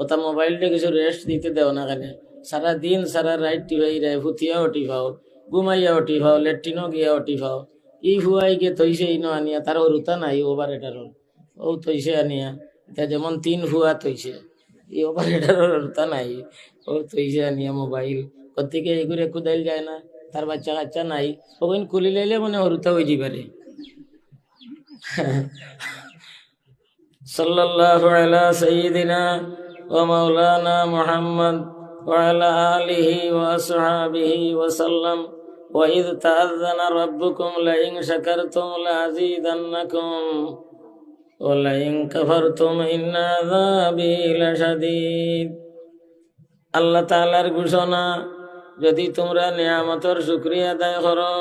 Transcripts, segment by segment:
ওটা মোবাইলটা কিছু রেস্ট দিতে দেও না কেন। সারা দিন সারা রাইট টিভাই রায় ভুতিয়া ওটি পাও ঘুমাইয়া ওটি পাও লেট্রিনও গিয়া ওটি পাও ই ভুয়াই গিয়ে তৈসে ইনো আনিয়া তার রুতা নাই ওভার এটারও ও তৈসে আনিয়া এটা যেমন তিন ভুয়া তৈসে ই ওভার এটারও রুতা নাই। ও তৈসে আনিয়া মোবাইল। কোথেকে এগুলো কুদাইল যায় না তার বাচ্চা কাচ্চা নাই। ওখান খুলি লাইলে মানে হরুতা হয়ে যাবে সাল্লাল্লাহু আলা সাইয়্যিদিনা ومولانا محمد وعلى آله وأصحابه وسلم وإذ تأذن ربكم لئن شكرتم لأزيدنكم ولئن كفرتم إن عذابي لشديد আল্লাহ তাআলার ঘোষণা যদি তোমরা নিয়ামতর শুক্রিয়া আদায় করো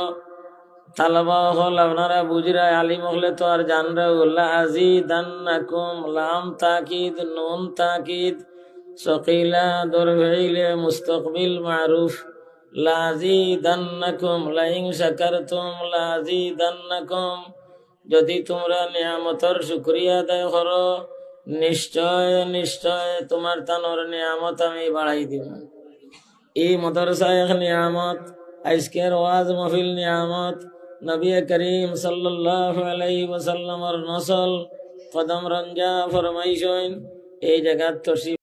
তালাবা হল আপনারা বুঝরা আলিম হলে তো আর জানরা উল্লাহ আজি দান্নাকুম লাম তাকিদ, নুন তাকিদ। সকিলা দরভেইলে মুস্তকবিল মারুফ। লাজি দান্নাকুম লাইং শাকারতুম লাজি দান্নাকুম যদি তোমরা নিয়ামতর শুক্রিয়া আদায় করো, নিশ্চয় নিশ্চয় তোমার তানোর নিয়ামত আমি বাড়াই দিব। এই মদরসা এক নিয়ামত আজকের ওয়াজ মফিল নিয়ামত নবী করিম সাল্লাল্লাহু আলাইহি ওয়াসাল্লামর নসল কদম রঞ্জা ফরমাইশইন এই জায়গার তশরিফ